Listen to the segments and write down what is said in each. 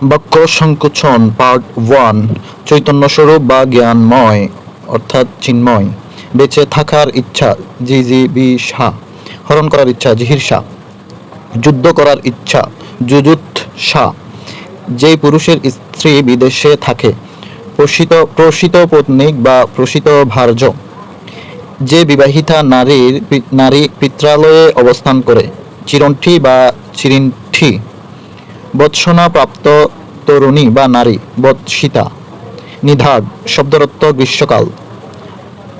বাক্য সংকোচন part one Chaitanya স্বরূপ বা জ্ঞানময়, অর্থাৎ চিন্ময়। বেঁচে থাকার ইচ্ছা জি জি বি শাহ হরণ করার ইচ্ছা জিহির শাহ যুদ্ধ করার ইচ্ছা যুযুৎ শাহ যেই পুরুষের স্ত্রী বিদেশে থাকে, প্রসিত প্রসিত পত্নিক বা প্রসিত ভার্য, যে বিবাহিতা নারীর নারী পিত্রালয়ে অবস্থান করে চিরণ্ঠি বা চিরিণ্ঠি বৎসনা প্রাপ্ত তরুণী বা নারী, বৎসিতা, নিধাগ শব্দরত্ব গ্রীষ্মকাল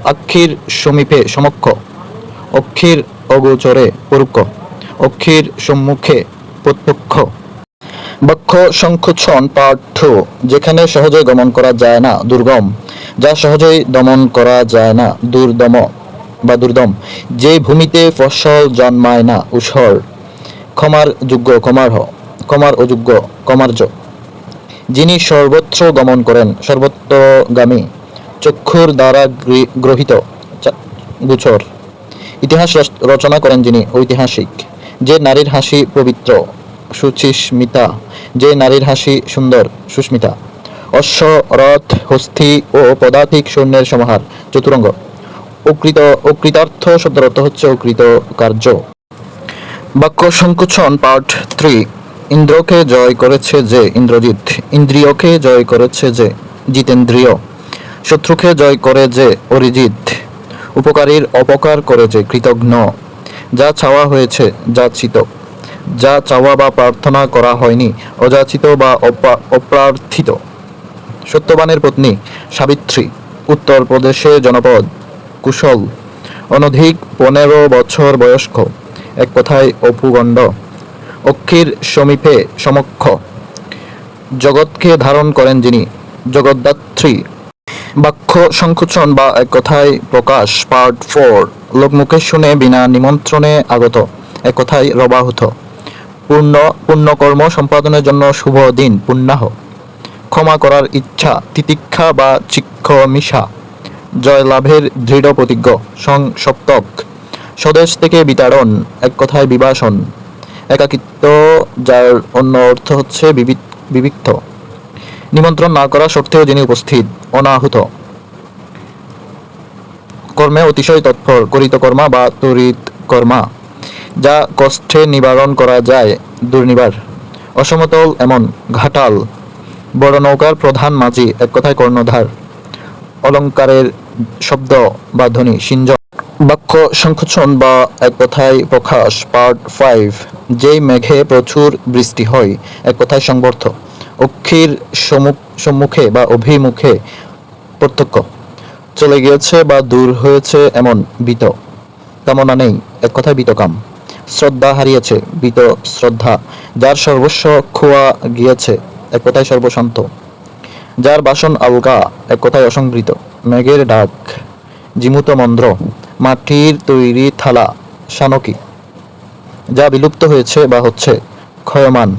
আক্ষীর সমীপে সমক্ষ, অক্ষীর অগোচরে পরুক্ষ, অক্ষীর সম্মুখে প্রত্যক্ষ। বক্ষ সংকোচন টু যেখানে সহজে গমন করা যায় না, দুর্গম, যা সহজেই দমন করা যায় না, দুর্দম বা দুর্দম, যে ভূমিতে ফসল জন্মায় না, উসর, ক্ষমার যোগ্য, ক্ষমার্হ। ক্ষমার অযোগ্য ক্ষমার্য যিনি সর্বত্র গমন করেন, সর্বত্রগামী, চক্ষুর দ্বারা গ্রহিত গুছর ইতিহাস রচনা করেন যিনি, ঐতিহাসিক। যে নারীর হাসি পবিত্র, সুচিস্মিতা। যে নারীর হাসি সুন্দর, সুস্মিতা। অশ্ব রথ হস্থি ও পদাতিক সৈন্যের সমাহার, চতুরঙ্গ। অকৃত, অকৃতার্থ শব্দের অর্থ হচ্ছে অকৃত কার্য বাক্য সংকোচন পার্ট থ্রি। ইন্দ্রকে জয় করেছে যে, ইন্দ্রজিৎ, ইন্দ্রিয়কে জয় করেছে যে, জিতেন্দ্রিয়, শত্রুকে জয় করে যে, অরিজিৎ, উপকারীর অপকার করে যে, কৃতঘ্ন, যা চাওয়া হয়েছে যাচিত যা চাওয়া বা প্রার্থনা করা হয়নি, অযাচিত বা অপা- অপ্রার্থিত। সত্যবানের পত্নী সাবিত্রী উত্তরপ্রদেশে জনপদ, কুশল, অনধিক পনেরো বছর বয়স্ক, এক কথায় অপুগণ্ড। অক্ষীর সমীপে সমক্ষ। জগৎকে ধারণ করেন যিনি, জগদ্ধাত্রী। বাক্য সংকোচন বা এক কথায় প্রকাশ পার্ট ফোর লোকমুখে শুনে বিনা নিমন্ত্রণে আগত, এক কথায় রবাহুত। পূর্ণ, পুণ্যকর্ম সম্পাদনের জন্য শুভ দিন, পুণ্যাহ। ক্ষমা করার ইচ্ছা, তিতিক্ষা বা চিক্ষ মিশা জয় লাভের দৃঢ় প্রতিজ্ঞ, সং সপ্তক। স্বদেশ থেকে বিতাড়ন, এক কথায় বিবাসন একাকিত্ব, যার অন্য অর্থ হচ্ছে বিবিক্ত। নিমন্ত্রণ না করা সত্ত্বেও যিনি উপস্থিত, অনাহুত। কর্মে অতিশয় তৎপর, করিত কর্মা বা তরিত কর্মা, যা কষ্টে নিবারণ করা যায় দুর্নিবার। অসমতল এমন, ঘাটাল, বড় নৌকার প্রধান মাঝি এক কথায় কর্ণধার অলংকারের শব্দ বা ধ্বনি সিঞ্জ বাক্য সংকোচন বা এক কথায় প্রকাশ পার্ট ফাইভ যেই মেঘে প্রচুর বৃষ্টি হয়, এক কথায় সংবর্ধ অক্ষীর সম্মুখ- বা অভিমুখে প্রত্যক্ষ, চলে গিয়েছে বা দূর হয়েছে এমন বিত কামনা নেই, এক কথায় বিতকাম শ্রদ্ধা হারিয়েছে বিত শ্রদ্ধা, যার সর্বস্ব খোয়া গিয়েছে, এক কথায় সর্বশান্ত, যার বাসন আলগা, এক কথায় অসংবৃত মেঘের ডাক, জিমুত মন্দ্র মাটির তৈরি থালা শানকি যা বিলুপ্ত হয়েছে বা হচ্ছে ক্ষয়মান।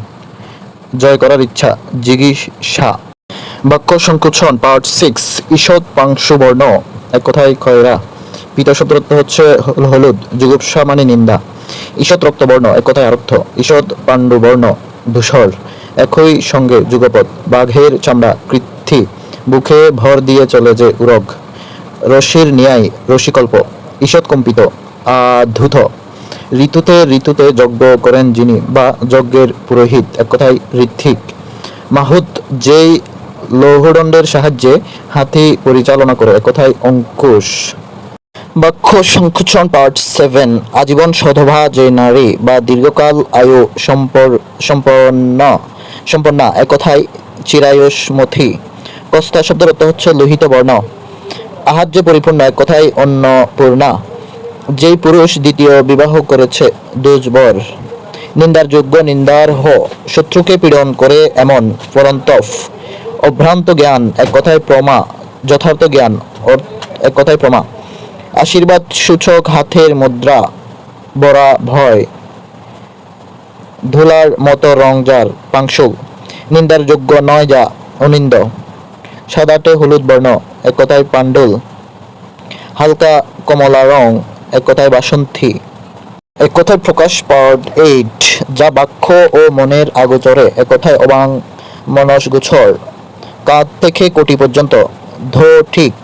জয় করার ইচ্ছা জিগিষা বাক্য সংকোচন, পার্ট সিক্স, ঈষৎ পাংশুবর্ণ। এক কথায় খয়রা পিত শব্দরত্ব হচ্ছে হল- হলুদ যুগুপসা মানে নিন্দা। ঈষৎ রক্তবর্ণ, এক কথায় আরক্ত ঈষৎ পাণ্ডুবর্ণ, ধূসর। একই সঙ্গে যুগপদ বাঘের চামড়া কৃত্থি বুকে ভর দিয়ে চলে যে উরগ। রশির ন্যায় রশিকল্প ঈষৎ কম্পিত আধুত ঋতুতে ঋতুতে যজ্ঞ করেন যিনি, বা যজ্ঞের পুরোহিত, এক কথায় ঋত্বিক। মাহুত যেই লৌহদণ্ডের সাহায্যে হাতি পরিচালনা করে কথায় অঙ্কুশ। বাক্য সংকোচন পার্ট সেভেন, আজীবন সধবা যে নারী, বা দীর্ঘকাল আয়ু সম্পন্ন সম্পন্না, এক কথায় চিরায়ুষ্মথী কস্তা শব্দের অর্থ হচ্ছে লোহিত বর্ণ। আহার্য পরিপূর্ণ এক কথায় অন্নপূর্ণা যেই পুরুষ দ্বিতীয় বিবাহ করেছে দুজবর নিন্দার যোগ্য, নিন্দার হ। শত্রুকে পীড়ন করে এমন পরন্তফ। অভ্রান্ত জ্ঞান, এক কথায় প্রমা। যথার্থ জ্ঞান এক কথায় প্রমা। আশীর্বাদ সূচক হাতের মুদ্রা, বরা ভয়। ধুলার মতো রং যার পাংশু নিন্দার যোগ্য নয় যা অনিন্দ। সাদাটে হলুদ বর্ণ। এক কথায় পাণ্ডুল, হালকা কমলা রং এক কথায় বাসন্তী। এক কথায় প্রকাশ পার্ট এইট, যা বাক্য ও মনের আগোচরে এক কথায় অবাং মনস গুছর কাঁধ থেকে কোটি পর্যন্ত, ধো ঠিক।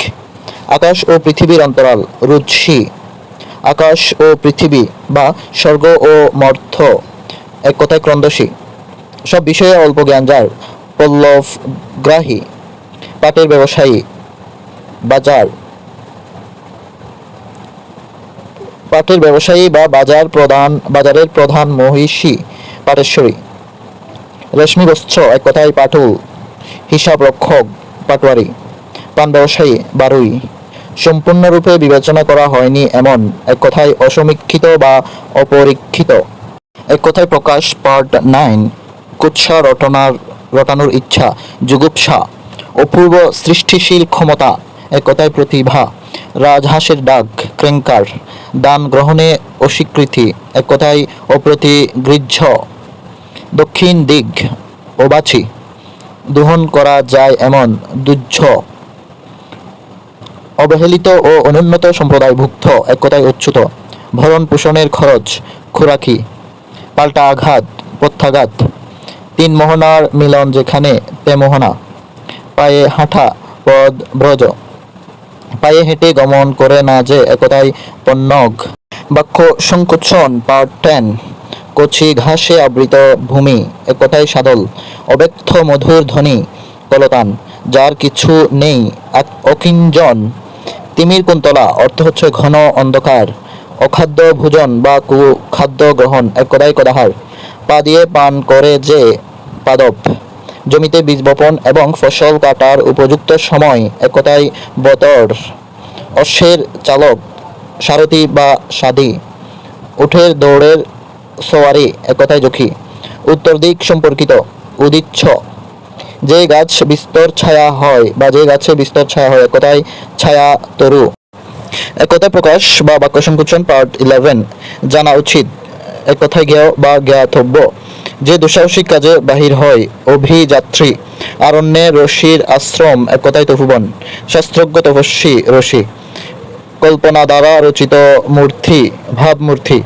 আকাশ ও পৃথিবীর অন্তরাল রুচি আকাশ ও পৃথিবী বা স্বর্গ ও মর্থ এক কথায় ক্রন্দসী সব বিষয়ে অল্প জ্ঞান যার পল্লব গ্রাহী পাটের ব্যবসায়ী। বাজার। পাটের ব্যবসায়ী বা বাজার প্রধান, বাজারের প্রধান মহিষী, পাটেশ্বরী। রেশমি বস্ত্র এক কথায় পাটুল, হিসাব রক্ষক, পাটোয়ারি। পান ব্যবসায়ী, বারুই। সম্পূর্ণরূপে বিবেচনা করা হয়নি এমন, এক কথায় অসমীক্ষিত বা অপরীক্ষিত। এক কথায় প্রকাশ পার্ট নাইন, কুৎসা রটনার, রটানোর ইচ্ছা যুগুপসা অপূর্ব সৃষ্টিশীল ক্ষমতা। এক কথায় প্রতিভা, রাজহাঁসের ডাক ক্রেঙ্কার দান গ্রহণে অস্বীকৃতি একতায় কথায় অপ্রতিগৃহ্য দক্ষিণ দিক ওবাছি দহন করা যায় এমন দুর্য অবহেলিত ও অনুন্নত সম্প্রদায়ভুক্ত এক কথায় অচ্যুত, ভরণ পোষণের খরচ, খোরাকি, পাল্টা আঘাত, প্রত্যাঘাত, তিন মোহনার মিলন যেখানে তে মোহনা পায়ে হাঁটা, পদ ব্রজ। পায়ে হেঁটে গমন করে না যে একতাই পণ্যগ বাক্য সংকোচন পার্ট টেন কচি ঘাসে আবৃত ভূমি, একতাই সাদল, অব্যক্ত মধুর ধ্বনি, কলতান, যার কিছু নেই অকিঞ্জন। তিমির কুন্তলা, অর্থ হচ্ছে ঘন অন্ধকার, অখাদ্য ভোজন বা কু খাদ্য গ্রহণ এক কদাই কদাহার। পা দিয়ে পান করে যে পাদপ। জমিতে বীজ বপন এবং ফসল কাটার উপযুক্ত সময় একতাই বতর, অশ্বের চালক, সারথি বা সাদি উঠের দৌড়ের সোয়ারি একতাই জখি উত্তর দিক সম্পর্কিত উদিচ্ছ, যে গাছ বিস্তর ছায়া হয় বা যে গাছে বিস্তর ছায়া হয় একতাই ছায়া তরু। একতা প্রকাশ বা বাক্য সংকোচন পার্ট ইলেভেন জানা উচিত এক কথায় জ্ঞেয় বা জ্ঞাতব্য। যে দুঃসাহসিক কাজে বাহির হয়, অভিযাত্রী, আরণ্যে রশির আশ্রম, এক কথায় তপুবন শাস্ত্রজ্ঞ তপস্বী রশি, কল্পনা দ্বারা রচিত মূর্তি, ভাবমূর্তি,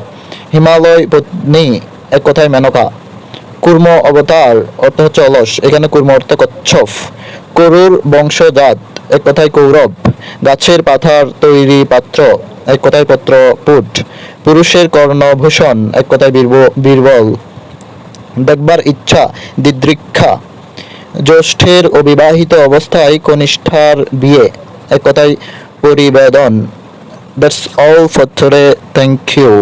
হিমালয় পত্নী, এক কথায় মেনকা, কুর্ম অবতার, অর্থ হচ্ছে অলস, এখানে কুর্ম অর্থ কচ্ছপ, করুর বংশজাত, এক কথায় কৌরব, গাছের পাথার তৈরি পাত্র, এক কথায় পত্র পুট পুরুষের কর্ণভূষণ, এক কথায় বীরব- বীরবল দেখবার ইচ্ছা, দিদৃক্ষা। জ্যৈষ্ঠের অবিবাহিত অবস্থায় কনিষ্ঠার বিয়ে এক কথায় পরিবেদন। That's all for today thank you